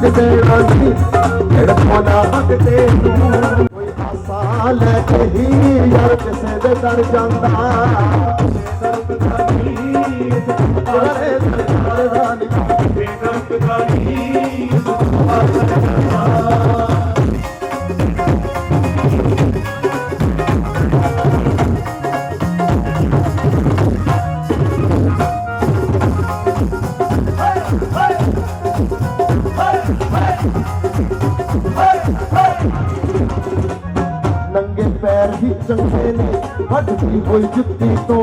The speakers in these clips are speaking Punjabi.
ਕੁਝ ਦੇਣਾ ਨਹੀਂ ਨਾ ਹੱਕਦੇ ਤੂੰ ਕੋਈ ਆਸਾ ਲੈ ਕੇ ਹੀ ਯਾਰ ਕਿਸੇ ਦੇ ਦਰ ਜਾਂਦਾ। ਪੈਰ ਹੀ ਚੰਗੇ ਨੇ ਵੱਢਦੀ ਹੋਈ ਜੁੱਤੀ ਤੋਂ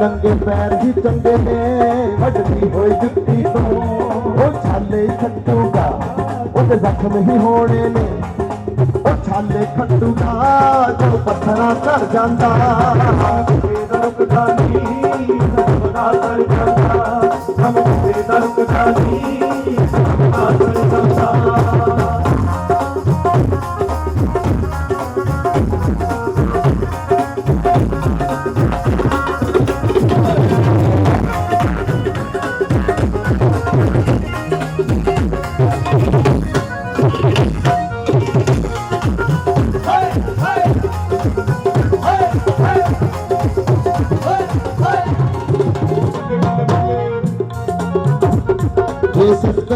ਨੰਗੇ ਪੈਰ ਹੀ ਚੰਗੇ ਨੇ ਵੱਢਦੀ ਹੋਈ ਜੁੱਤੀ ਤੋਂ ਉਹ ਛਾਲੇ ਖੱਟੂਗਾ ਉਹਦੇ ਜ਼ਖਮ ਹੀ ਹੋਣੇ ਨੇ ਉਹ ਛਾਲੇ ਖੱਟੂਗਾ ਜੋ ਪੱਥਰਾਂ ਚੜ ਜਾਂਦਾ ਦਰਦ ਦਾ ਨੀ ਸਦਾ ਚੜ ਜਾਂਦਾ ਹਮ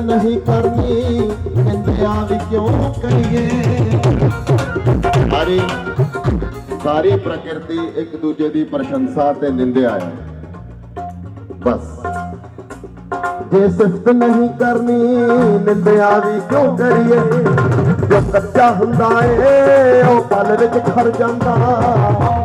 ਨਹੀਂ ਕਰਨੀ ਨਿੰਦਿਆ ਵੀ ਕਿਉਂ ਕਰੀਏ ਸਾਰੀ ਸਾਰੀ ਪ੍ਰਕਿਰਤੀ ਇੱਕ ਦੂਜੇ ਦੀ ਪ੍ਰਸ਼ੰਸਾ ਤੇ ਨਿੰਦਿਆ ਹੈ ਬਸ ਜੇ ਸਿਫਤ ਨਹੀਂ ਕਰਨੀ ਨਿੰਦਿਆ ਵੀ ਕਿਉਂ ਕਰੀਏ ਜੋ ਕੱਚਾ ਹੁੰਦਾ ਏ ਉਹ ਪਲ ਵਿੱਚ ਖੜ ਜਾਂਦਾ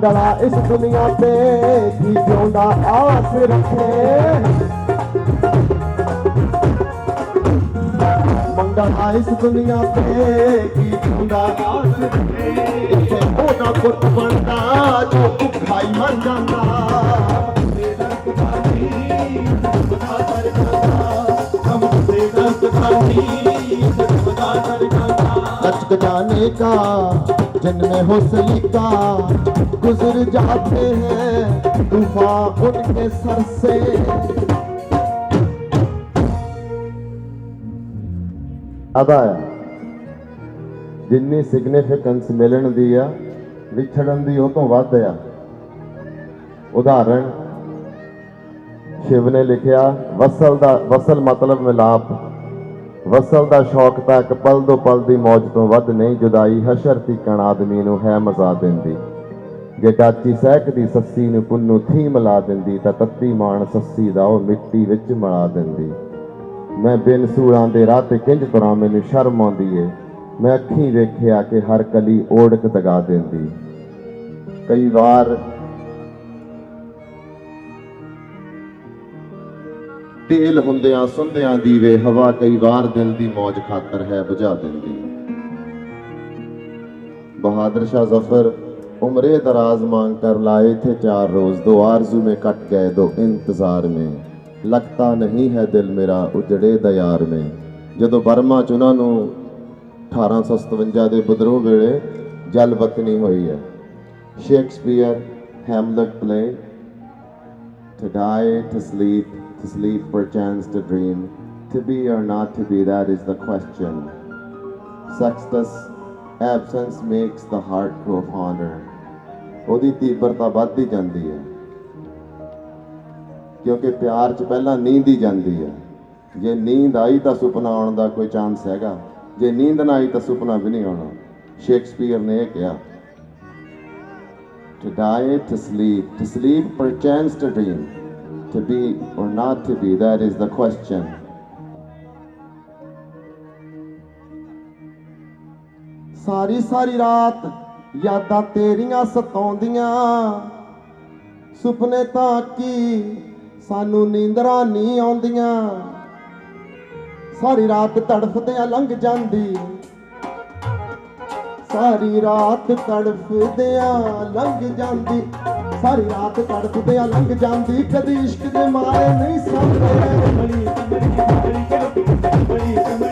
ਕੰਗਲਾ ਇਸ ਦੁਨੀਆ ਤੇ ਕੀ ਜਿਉਂਦਾ ਆਸ ਰੱਖੇ। ਮੰਗਲਾ ਇਸ ਦੁਨੀਆ ਤੇ ਕੀ ਜਿਉਂਦਾ ਆਸ ਰੱਖੇ। ਤੇ ਉਹਦਾ ਪੁੱਤ ਬਣਦਾ ਜੋ ਭੁੱਖਾ ਮਰ ਜਾਂਦਾ। ਤੇਰਾ ਕਾ जन्मे हो सलीका गुजर जाते हैं तूफान उनके सर से ਅਦਾਇਆ ਜਿੰਨੀ ਸਿਗਨੀਫੀਕੈਂਸ ਮਿਲਣ ਦੀ ਆ ਵਿਛੜਨ ਦੀ ਉਹ ਤੋਂ ਵੱਧ ਆ ਉਦਾਹਰਣ ਸ਼ਿਵ ਨੇ ਲਿਖਿਆ ਵਸਲ ਦਾ ਵਸਲ ਮਤਲਬ ਮਿਲਾਪ ਵਸਲ ਦਾ ਸ਼ੌਕ ਤਾਂ ਇੱਕ ਪਲ ਦੋ ਪਲ ਦੀ ਮੌਜ ਤੋਂ ਵੱਧ ਨਹੀਂ ਜੁਦਾਈ, ਹਸ਼ਰ ਤੀਕਣ ਆਦਮੀ ਨੂੰ ਹੈ ਮਜ਼ਾ ਦਿੰਦੀ। ਜੇ ਡਾਚੀ ਸਹਿਕਦੀ ਸੱਸੀ ਨੂੰ ਪੁੰਨੂ ਥੀ ਮਿਲਾ ਦਿੰਦੀ, ਤਾਂ ਤੱਤੀ ਮਾਣ ਸੱਸੀ ਦਾ ਉਹ ਮਿੱਟੀ ਵਿੱਚ ਮਲਾ ਦਿੰਦੀ। ਮੈਂ ਬਿਨ ਸੂਲਾਂ ਦੇ ਰਾਹ ਤੇ ਕਿੰਜ ਤੁਰਾਂ, ਮੈਨੂੰ ਸ਼ਰਮ ਆਉਂਦੀ ਏ। ਮੈਂ ਅੱਖੀਂ ਵੇਖਿਆ ਕਿ ਹਰ ਕਲੀ ਓੜਕ ਦਗਾ ਦਿੰਦੀ। ਕਈ ਵਾਰ ਤੇਲ ਹੁੰਦਿਆਂ ਸੁੰਦਿਆਂ ਦੀਵੇ ਹਵਾ ਕਈ ਵਾਰ ਦਿਲ ਦੀ ਮौज ਖਾਤਰ ਹੈ ਬੁਝਾ ਦਿੰਦੀ। ਬਹਾਦਰ ਸ਼ਾਹ ਜ਼ਫਰ ਉਮਰੇ ਦਰਾਜ਼ ਮੰਗ ਕਰ ਲਾਏ ਥੇ ਚਾਰ ਰੋਜ਼ ਦੋ ਆਰਜ਼ੂ ਮੇ ਕੱਟ ਗਏ ਦੋ ਇੰਤਜ਼ਾਰ ਮੇ। ਲਗਤਾ ਨਹੀਂ ਹੈ ਦਿਲ ਮੇਰਾ ਉਜੜੇ ਦਿਆਰ ਮੇ। ਜਦੋਂ ਬਰਮਾ ਚ ਉਹਨਾਂ ਨੂੰ 1857 ਦੇ ਬਦਰੋਹ ਵੇਲੇ ਜਲ ਵਤਨੀ ਹੋਈ ਹੈ। Shakespeare Hamlet play to die, to sleep, to sleep perchance to dream. To be or not to be, that is the question. Sextus, absence makes the heart grow fonder. ਉਹਦੀ ਤੀਬਰਤਾ ਵੱਧਦੀ ਜਾਂਦੀ ਹੈ ਕਿਉਂਕਿ ਪਿਆਰ 'ਚ ਪਹਿਲਾਂ ਨੀਂਦ ਹੀ ਜਾਂਦੀ ਹੈ ਜੇ ਨੀਂਦ ਆਈ ਤਾਂ ਸੁਪਨਾ ਆਉਣ ਦਾ ਕੋਈ ਚਾਂਸ ਹੈਗਾ ਜੇ ਨੀਂਦ ਨਾ ਆਈ ਤਾਂ ਸੁਪਨਾ ਵੀ ਨਹੀਂ ਆਉਣਾ ਸ਼ੇਕਸਪੀਅਰ ਨੇ ਇਹ ਕਿਹਾ to die, to sleep, to sleep perchance to dream, to be or not to be, that is the question. ਸਾਰੀ ਸਾਰੀ ਰਾਤ ਯਾਦਾਂ ਤੇਰੀਆਂ ਸਤਾਉਂਦੀਆਂ। ਸੁਪਨੇ ਤਾਂ ਕੀ ਸਾਨੂੰ ਨੀਂਦਰਾਂ ਨਹੀਂ ਆਉਂਦੀਆਂ। ਸਾਰੀ ਰਾਤ ਤੜਫਦਿਆਂ ਲੰਘ ਜਾਂਦੀ। ਸਾਰੀ ਰਾਤ ਤੜਫਦਿਆਂ ਲੰਘ ਜਾਂਦੀ, ਸਾਰੀ ਰਾਤ ਤੜਫਦਿਆਂ ਲੰਘ ਜਾਂਦੀ, ਕਦੀ ਇਸ਼ਕ ਦੇ ਮਾਰੇ ਨਹੀਂ ਸਮਝਦੇ ਕਮਲੀ ਕਮਲੀ ਕਮਲੀ ਕੇ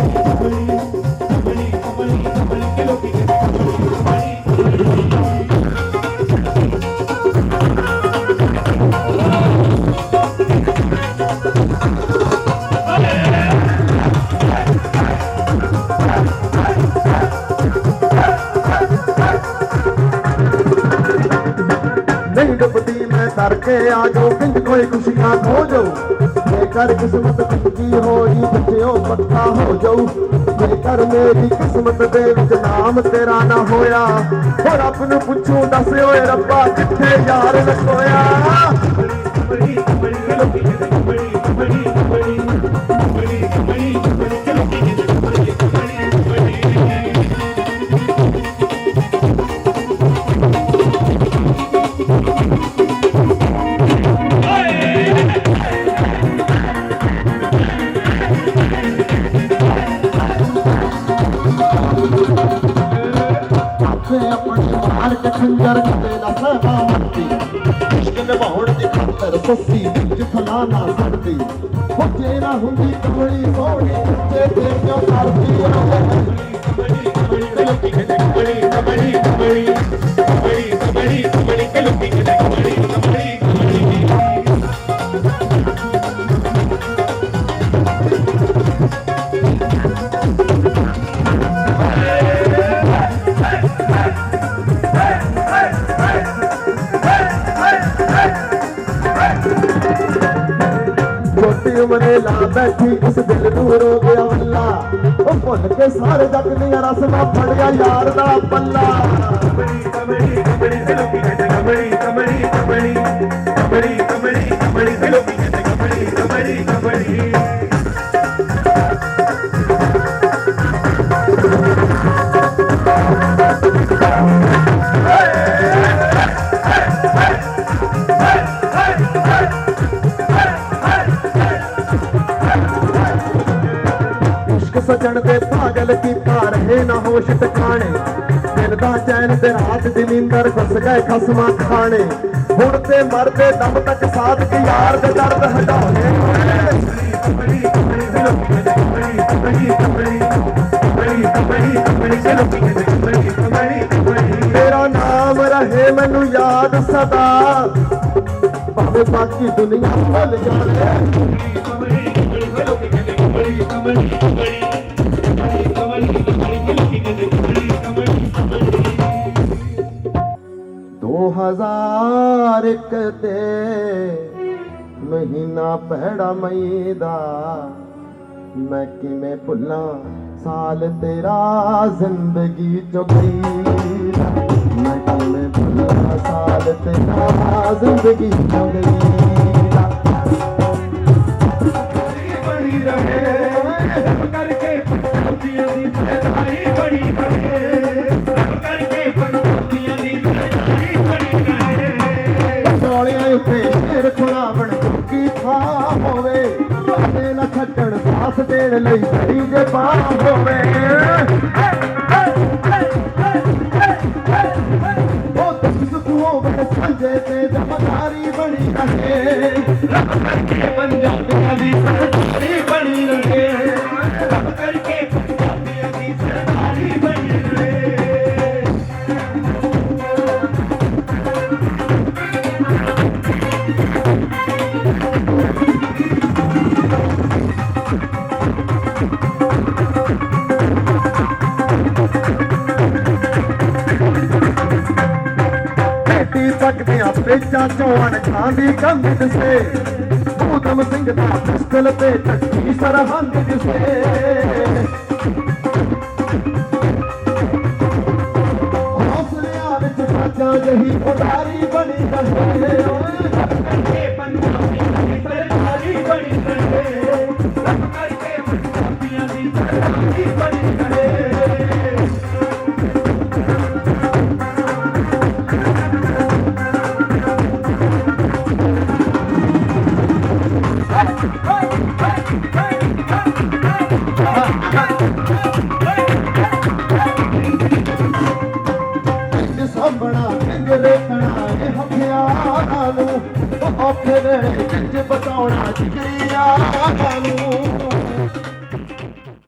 ਜੇਕਰ ਕਿਸਮਤ ਚੰਗੀ ਹੋਈ ਬੱਚਿਓ ਪੱਕਾ ਹੋ ਜਾਊ। ਜੇਕਰ ਮੇਰੀ ਕਿਸਮਤ ਦੇ ਵਿੱਚ ਨਾਮ ਤੇਰਾ ਨਾ ਹੋਇਆ। ਹੋ ਰੱਬ ਨੂੰ ਪੁੱਛੂ, ਦੱਸ ਓਏ ਰੱਬਾ, ਕਿੱਥੇ ਯਾਰ ਲਕੋਇਆ ਕਮਲੀ ਕਮਲੀ ਕੇ ਲੋਕੀ ਕਮਲੀ ਦੀ ਖਾਤਰ ਸੱਸੀ ਵਿੱਚ ਫਲਾਣਾ ਸਕਦੀ ਹੋ ਜੇ ਨਾ ਹੁੰਦੀ ਕਮਲੀ ਸੋਹਣੀ ਤੇ ਤੇ ਕਿਉਂ ਕਰਦੀ ਕਮਲੀ ਕਮਲੀ ਕਮਲੀ ਕਮਲੀ ਕਮਲੀ ਕਮਲੀ ਛੋਟੀ ਬੈਠੀ ਇਸ ਦਿਲ ਨੂੰ ਰੋ ਗਿਆ ਵੱਲਾ ਉਹ ਭੁੱਲ ਕੇ ਸਾਰੇ ਜੱਗ ਦੀਆਂ ਰਸਮਾਂ ਫੜਿਆ ਯਾਰ ਦਾ ਪੱਲਾ। ਕਮਲੀ ਕਮਲੀ ਇਸ਼ਕ ਦੇ ਪਾਗਲ ਕੀਤਾ ਰਹੇ ਨਾ ਹੋਸ਼ ਟਿਕਾਣੇ। ਦਿਲ ਦਾ ਚੈਨ ਤੇ ਰਾਤ ਦੀ ਨੀਂਦਰ ਫਸ ਗਏ ਖਸਮਾਂ ਖਾਣੇ। ਹੁਣ ਤੇ ਮਰਦੇ ਦਮ ਤੱਕ ਸਾਧਕ ਯਾਰ ਦੇ ਦਰਦ ਹਟਾਉਣੇ। ਕਮਲੀ ਕਮਲੀ ਕੇ ਲੋਕੀ ਕਮਲੀ ਕਮਲੀ ਕਮਲੀ ਕਮਲੀ ਕਮਲੀ ਕਮਲੀ ਕੇ ਲੋਕੀ ਕਮਲੀ ਕਮਲੀ ਕਮਲੀ ਤੇਰਾ ਨਾਮ ਰਹੇ ਮੈਨੂੰ ਯਾਦ ਸਦਾ। ਭਾਵੇਂ ਬਾਕੀ ਦੁਨੀਆ ਭੁੱਲ ਜਾਵੇ ਕਮਲੀ ਕਮਲੀ ਕੇ ਲੋਕੀ ਕਮਲੀ ਕਮਲੀ ਕਮਲੀ ਕਮਲੀ महीना भेड़ा महीना मला साल ते ज़िंद चुकी मां कला साल तेरा ज़िंदगी चुकी ਡੋਲਿਆਂ ਉੱਤੇ ਖੁਲਾਵਣ ਚੁੱਕੀ ਥਾਂ ਹੋਵੇ? ਤੇ ਨਾ ਛੱਡਣ ਸਾਥ ਦੇਣ ਲਈ ਬੜੀ ਜੇ ਬਾਹ ਹੋਵੇ। ਬੇਟੀ ਸਕਦਿਆਂ ਪੇਚਾਂ ਚੋਣ ਖਾਂਦੀ ਕੰਧ ਦਿਸੇ। ਭੂਤਮ ਸਿੰਘ ਦਾ ਪਿਸਤਲ ਤੇ ਟੱਕੀ ਸਰਹੰਦ ਦਿਸੇ। ਹੌਸਲਿਆਂ ਵਿੱਚ ਸਾਜਾਂ ਜਹੀ ਉਡਾਰੀ Hey, hey, hey.